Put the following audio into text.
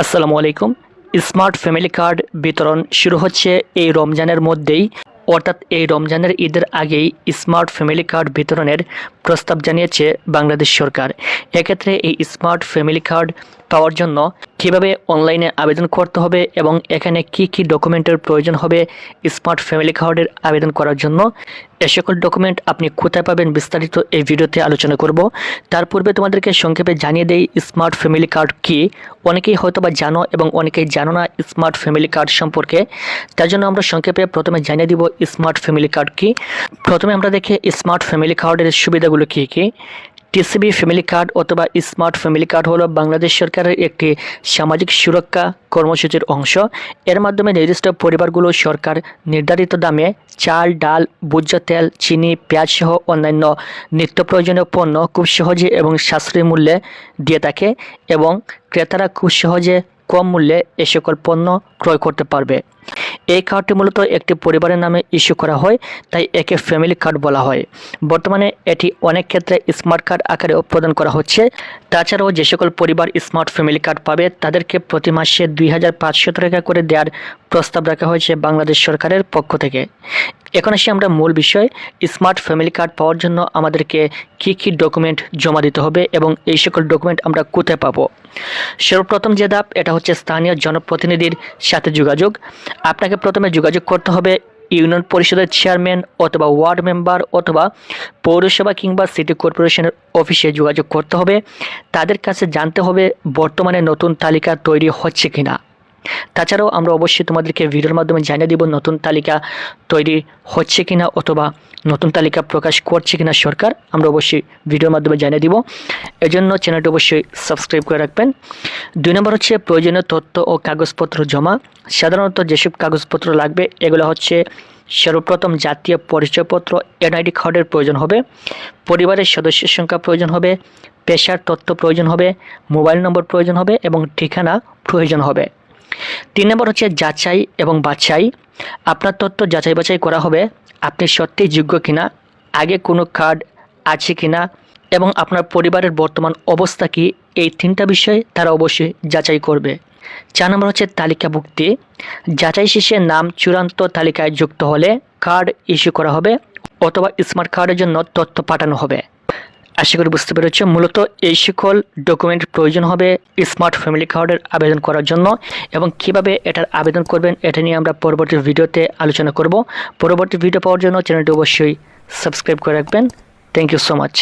আসসালামু আলাইকুম। Smart family card বিতরণ শুরু হচ্ছে এই রমজানের মধ্যেই। অর্থাৎ এই রমজানের ঈদের আগেই স্মার্ট ফ্যামিলি কার্ড বিতরণের প্রস্তাব জানিয়েছে বাংলাদেশ সরকার। এক্ষেত্রে এই স্মার্ট ফ্যামিলি কার্ড পাওয়ার জন্য কীভাবে অনলাইনে আবেদন করতে হবে এবং এখানে কি কি ডকুমেন্টের প্রয়োজন হবে, স্মার্ট ফ্যামিলি কার্ডের আবেদন করার জন্য। এ সকল ডকুমেন্ট আপনি কোথায় পাবেন বিস্তারিত এই ভিডিওতে আলোচনা করব। তার পূর্বে তোমাদেরকে সংক্ষেপে জানিয়ে দেই, স্মার্ট ফ্যামিলি কার্ড কি? অনেকেই হয়তো বা জানো এবং অনেকেই জানো না স্মার্ট ফ্যামিলি কার্ড সম্পর্কে। তার জন্য আমরা সংক্ষেপে প্রথমে জানিয়ে দিব, স্মার্ট ফ্যামিলি কার্ড কি? প্রথমে আমরা দেখি স্মার্ট ফ্যামিলি কার্ডের সুবিধাগুলো কী কী? টিসিবি ফ্যামিলি কার্ড অথবা স্মার্ট ফ্যামিলি কার্ড হলো বাংলাদেশ সরকারের একটি সামাজিক সুরক্ষা কর্মসূচির অংশ। এর মাধ্যমে নির্দিষ্ট পরিবারগুলো সরকার নির্ধারিত দামে চাল, ডাল, ভোজ্য তেল, চিনি, পেঁয়াজ সহ অন্যান্য নিত্য প্রয়োজনীয় পণ্য খুব সহজে এবং সাশ্রয়ী মূল্যে দিয়ে থাকে এবং ক্রেতারা খুব সহজে কম মূল্যে এ সকল পণ্য ক্রয় করতে পারবে। এই কার্ডটি মূলত একটি পরিবারের নামে ইস্যু করা হয়, তাই একে ফ্যামিলি কার্ড বলা হয়। বর্তমানে এটি অনেক ক্ষেত্রে স্মার্ট কার্ড আকারে প্রদান করা হচ্ছে। তাছাড়াও যে সকল পরিবার স্মার্ট ফ্যামিলি কার্ড পাবে, তাদেরকে প্রতি মাসে দুই হাজার পাঁচশো টাকা করে দেওয়ার প্রস্তাব রাখা হয়েছে বাংলাদেশ সরকারের পক্ষ থেকে। এখন আসি আমরা মূল বিষয় স্মার্ট ফ্যামিলি কার্ড পাওয়ার জন্য আমাদেরকে কি কি ডকুমেন্ট জমা দিতে হবে এবং এই সকল ডকুমেন্ট আমরা কোথায় পাবো? সর্বপ্রথম যে ধাপ, এটা হচ্ছে স্থানীয় জনপ্রতিনিধির সাথে যোগাযোগ। আপনাকে প্রথমে যোগাযোগ করতে হবে ইউনিয়ন পরিষদের চেয়ারম্যান অথবা ওয়ার্ড মেম্বার অথবা পৌরসভা কিংবা সিটি কর্পোরেশনের অফিসে যোগাযোগ করতে হবে। তাদের কাছে জানতে হবে বর্তমানে নতুন তালিকা তৈরি হচ্ছে কিনা। তাছাড়াও আমরা অবশ্যই তোমাদেরকে ভিডিওর মাধ্যমে জানিয়ে দিব নতুন তালিকা তৈরি হচ্ছে কিনা অথবা নতুন তালিকা প্রকাশ করছে কিনা সরকার। আমরা অবশ্যই ভিডিওর মাধ্যমে জানিয়ে দিব। এজন্য চ্যানেলটি অবশ্যই সাবস্ক্রাইব করে রাখবেন। দুই নম্বর হচ্ছে প্রয়োজনীয় তথ্য ও কাগজপত্র জমা। সাধারণত যেসব কাগজপত্র লাগবে, এগুলো হচ্ছে সর্বপ্রথম জাতীয় পরিচয়পত্র, এনআইডি কার্ডের প্রয়োজন হবে, পরিবারের সদস্যের সংখ্যা প্রয়োজন হবে, পেশার তথ্য প্রয়োজন হবে, মোবাইল নম্বর প্রয়োজন হবে এবং ঠিকানা প্রয়োজন হবে। তিন নম্বর হচ্ছে যাচাই এবং বাছাই। আপনার তথ্য যাচাই বাছাই করা হবে। আপনি সত্যিই যোগ্য কিনা, আগে কোনো কার্ড আছে কিনা, এবং আপনার পরিবারের বর্তমান অবস্থা কি, এই তিনটা বিষয় তারা অবশ্যই যাচাই করবে। চার নম্বর হচ্ছে তালিকাভুক্তি। যাচাই শেষে নাম চূড়ান্ত তালিকায় যুক্ত হলে কার্ড ইস্যু করা হবে, অথবা স্মার্ট কার্ডের জন্য তথ্য পাঠানো হবে। আশা করি বুঝতে পেরেছ। মূলত এই সকল ডকুমেন্ট প্রয়োজন হবে স্মার্ট ফ্যামিলি কার্ডের আবেদন করার জন্য এবং কীভাবে এটার আবেদন করবেন এটা নিয়ে আমরা পরবর্তী ভিডিওতে আলোচনা করব। পরবর্তী ভিডিও পাওয়ার জন্য চ্যানেলটি অবশ্যই সাবস্ক্রাইব করে রাখবেন। Thank you so much